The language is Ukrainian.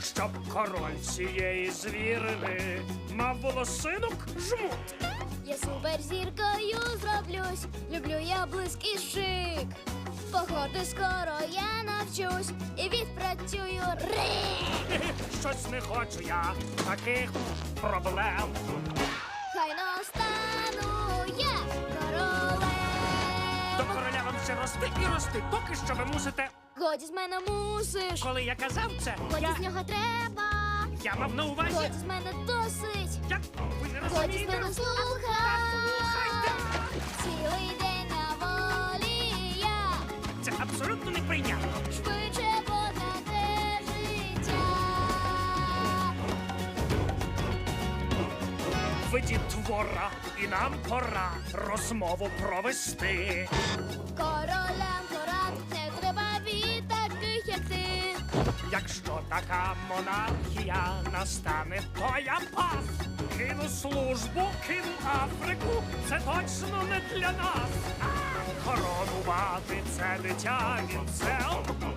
Щоб король цієї звірини мав волосинок жмут. Я суперзіркою зроблюсь, люблю я блиск і шик. Походи скоро я навчусь і відпрацюю рик. Щось не хочу я таких проблем. Хай настану я королем. До короля вам ще рости і рости, поки що ви мусите. Годі з мене мусиш, Коли я казав це, годі я, з нього треба. я мав на увазі. Годі з мене досить, Як ви не годі з розумієте? мене слухай. Слухайте! Цілий день на волі я Це абсолютно неприйнятно. швидше подати життя. Ведіть твора, і нам пора розмову провести. Королям Якщо така монархія настане, то я пас. Кину службу, кину Африку, це точно не для нас. Коронувати це дитя вінцем